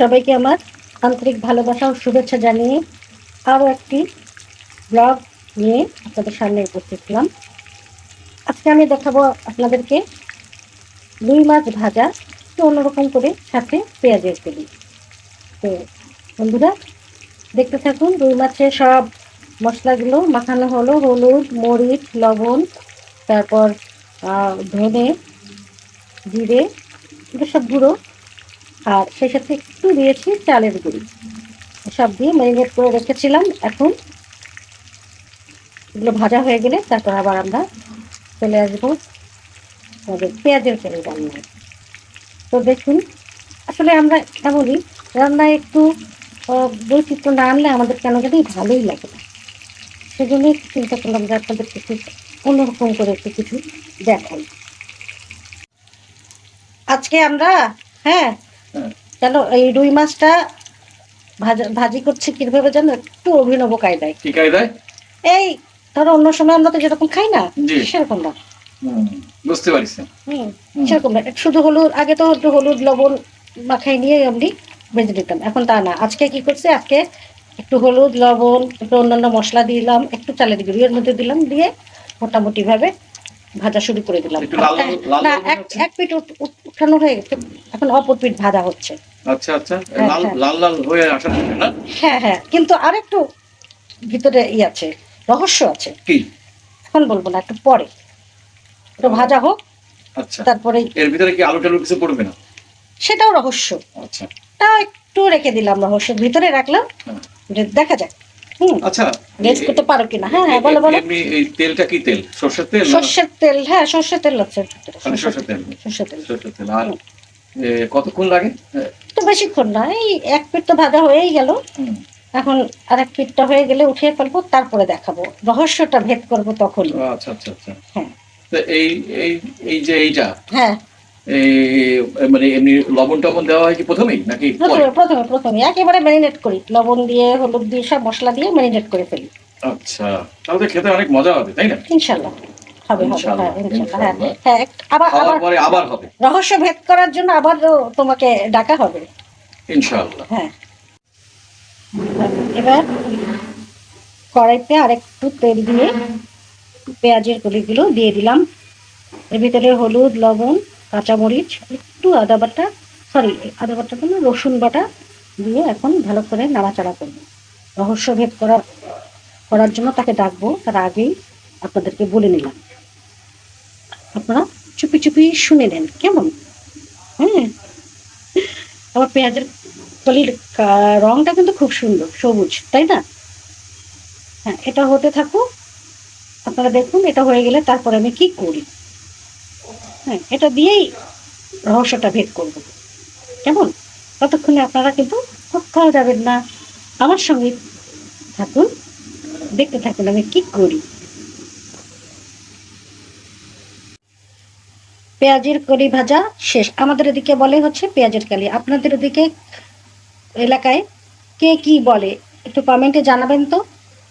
সবাইকে আমার আন্তরিক ভালোবাসা ও শুভেচ্ছা জানিয়ে আরও একটি ব্লগ নিয়ে আপনাদের সামনে উপস্থিত হলাম। আজকে আমি দেখাবো আপনাদেরকে রুই মাছ ভাজা একটু অন্যরকম করে সাথে পেঁয়াজের তেলি তো বন্ধুরা, দেখতে থাকুন, রুই মাছের সব মশলাগুলো মাখানো হলো। হলুদ, মরিচ, লবণ, তারপর ধনে, জিরে, এগুলো সব গুঁড়ো। আর সেই সাথে একটু দিয়েছি চালের গুঁড়ি। সব দিয়ে ম্যারিনেট করে রেখেছিলাম। এখন এগুলো ভাজা হয়ে গেলে তারপর আবার আমরা চলে আসব আমাদের পেঁয়াজের তেল রান্নায়। তো দেখুন, আসলে আমরা এমনই রান্নায় একটু বৈচিত্র্য না আনলে আমাদের কেন জানি ভালোই লাগে না। সেজন্যই চিন্তা করলাম যে আপনাদের একটু অন্যরকম করে একটু কিছু দেখাই। আজকে আমরা হ্যাঁ। কেন এই রুই মাছটা ভাজা ভাজি করছি কীভাবে জানো একটু অভিনব কায়দায়। কি কায়দায়? এই ধরো অন্য সময় আমরা তো যেরকম খাই না সেরকম না। বুঝতে পারছি। সেরকম না। শুধু হলুদ আগে তো একটু হলুদ লবণ মাখাই নিয়ে এমনি ভেজে দিতাম এখন তা না। আজকে কি করছে? আজকে একটু হলুদ লবণ একটু অন্যান্য মশলা দিলাম একটু চালের গুঁড়ি এর মধ্যে দিলাম দিয়ে মোটামুটি ভাবে ভাজা শুরু করে দিলাম। না এক এক পিঠ উঠ- উঠ- উঠানো হয়ে গেছে। এখন অপর পিঠ ভাজা হচ্ছে। আচ্ছা আচ্ছা। হ্যাঁ, লাল হ্যাঁ। লাল লাল হয়ে জন্য না? হ্যাঁ হ্যাঁ। কিন্তু আর একটু ভিতরে ই আছে রহস্য আছে। কি? এখন বলব না একটু পরে। একটু ভাজা হোক আচ্ছা। তারপরে এর ভিতরে কি আলু টালু কিছু পড়বে না? সেটাও রহস্য। আচ্ছা। তা একটু রেখে দিলাম রহস্যের ভিতরে রাখলাম। হ্যাঁ। দেখা যাক। আচ্ছা গেস করতে পারো কিনা? হ্যাঁ হ্যাঁ বলো বলো। এমনি এই তেলটা কি তেল? সর্ষের তেল না? তেল হ্যাঁ সর্ষের তেল আছে। খালি তেল। সর্ষের তেল সর্ষের তেল। আর কতক্ষণ লাগে? তো বেশিক্ষণ না এই এক পিঠ তো ভাজা হয়েই গেল। এখন আর এক পিঠটা হয়ে গেলে উঠিয়ে ফেলব তারপরে দেখাবো। রহস্যটা ভেদ করব তখন আচ্ছা আচ্ছা আচ্ছা। হ্যাঁ। তো এই এই এই যে এইটা হ্যাঁ। মানে এমনি লবণ টবণ দেওয়া হয় কি প্রথমেই নাকি প্রথমে প্রথমে প্রথমে। একেবারে ম্যারিনেট করি। লবণ দিয়ে হলুদ দিয়ে সব মশলা দিয়ে ম্যারিনেট করে ফেলি। আচ্ছা। তাহলে খেতে অনেক মজা হবে তাই না? আবার রহস্য ভেদ করার জন্য তোমাকে ডাকা হবে। ইনশাআল্লাহ হ্যাঁ। এবার কড়াইতে আরেকটু তেল দিয়ে পেঁয়াজের কলিগুলো দিয়ে দিলাম। এর ভিতরে হলুদ লবণ কাঁচামরিচ একটু আদা বাটা সরি আদা বাটা কোনো রসুন বাটা দিয়ে এখন ভালো করে নাড়াচাড়া করব। রহস্য ভেদ করা, করার জন্য তাকে ডাকবো, তার আগেই আপনাদেরকে বলে নিলাম। আপনারা চুপি চুপি শুনে নেন, কেমন? হ্যাঁ। আমার পেঁয়াজের কলির রংটা কিন্তু খুব সুন্দর, সবুজ, তাই না? হ্যাঁ এটা হতে থাকুক, আপনারা দেখুন এটা হয়ে গেলে তারপরে আমি কি করি। হ্যাঁ এটা দিয়েই রহস্যটা ভেদ করব। কেমন? ততক্ষণে আপনারা কিন্তু কোথাও যাবেন না। আমার সঙ্গে থাকুন, দেখতে থাকুন আমি কি করি। পেঁয়াজের কলি ভাজা শেষ। আমাদের এদিকে বলে হচ্ছে পেঁয়াজের কালি। আপনাদের ওদিকে এলাকায় কে কি বলে? একটু কমেন্টে জানাবেন তো।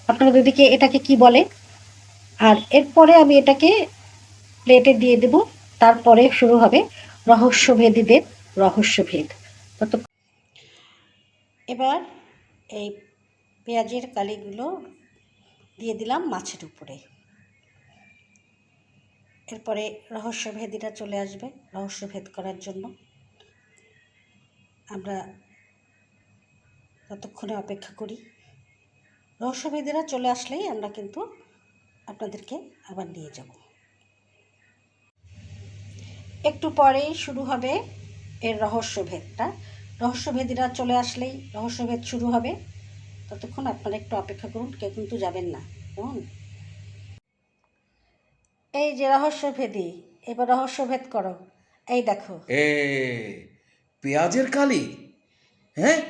আপনাদের ওদিকে এটাকে কি বলে? আর এরপরে আমি এটাকে প্লেটে দিয়ে দেব। তারপরে শুরু হবে রহস্যভেদীদের রহস্যভেদ। তত এবার এই পেঁয়াজের কালিগুলো দিয়ে দিলাম মাছের উপরে। এরপরে রহস্যভেদীরা চলে আসবে রহস্যভেদ করার জন্য। আমরা ততক্ষণে অপেক্ষা করি। রহস্যভেদীরা চলে আসলেই আমরা কিন্তু আপনাদেরকে আবার নিয়ে যাব। একটু পরেই শুরু হবে এর রহস্যভেদটা। রহস্যভেদীরা চলে আসলেই রহস্যভেদ শুরু হবে। ততক্ষণ আপনারা একটু অপেক্ষা করুন কেউ কিন্তু যাবেন না। কেমন? এই যে রহস্যভেদী এবার রহস্যভেদ করো। এই দেখো। এ পেঁয়াজের কালি? হ্যাঁ?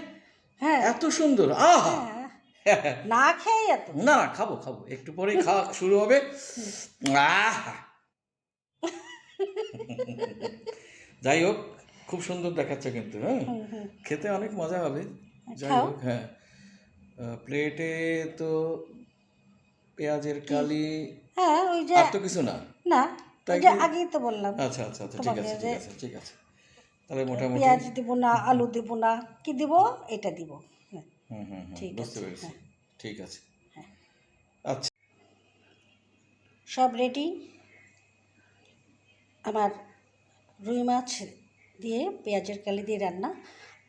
হ্যাঁ। এত সুন্দর আহা! হ্যাঁ, না খেয়ে এত। না না খাব খাব। একটু পরেই খাওয়া শুরু হবে। আহা! যাই হোক খুব সুন্দর দেখাচ্ছে কিন্তু হ্যাঁ। খেতে অনেক মজা হবে। যাই হোক হ্যাঁ। প্লেটে তো পেঁয়াজের কালি হ্যাঁ ওই যে আর তো কিছু না? না তাই যে আগেই তো বললাম আচ্ছা আচ্ছা আচ্ছা ঠিক আছে ঠিক আছে ঠিক আছে। তাহলে মোটামুটি পেঁয়াজ দিব না আলু দিব না কি দিব? এটা দিব। হ্যাঁ হুম হুম ঠিক বুঝতে পেরেছি। হ্যাঁ। ঠিক আছে। আচ্ছা। সব রেডি আমার রুই মাছ দিয়ে পেঁয়াজের কালি দিয়ে রান্না।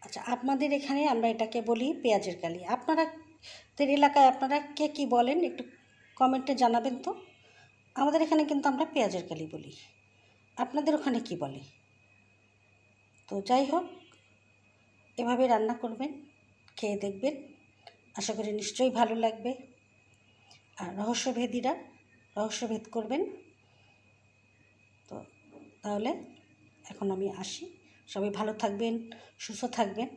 আচ্ছা আপনাদের এখানে আমরা এটাকে বলি পেঁয়াজের কালি। আপনারা দের এলাকায় আপনারা কে কী বলেন একটু কমেন্টে জানাবেন তো। আমাদের এখানে কিন্তু আমরা পেঁয়াজের কালি বলি। আপনাদের ওখানে কি বলে? তো যাই হোক, এভাবে রান্না করবেন, খেয়ে দেখবেন। আশা করি নিশ্চয়ই ভালো লাগবে। আর রহস্যভেদীরা রহস্যভেদ করবেন। তাহলে এখন আমি আসি। সবাই ভালো থাকবেন, সুস্থ থাকবেন।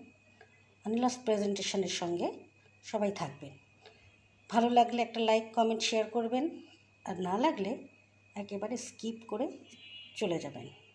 আনিলাস প্রেজেন্টেশনের সঙ্গে সবাই থাকবেন। ভালো লাগলে একটা লাইক, কমেন্ট, শেয়ার করবেন। আর না লাগলে একেবারে স্কিপ করে চলে যাবেন।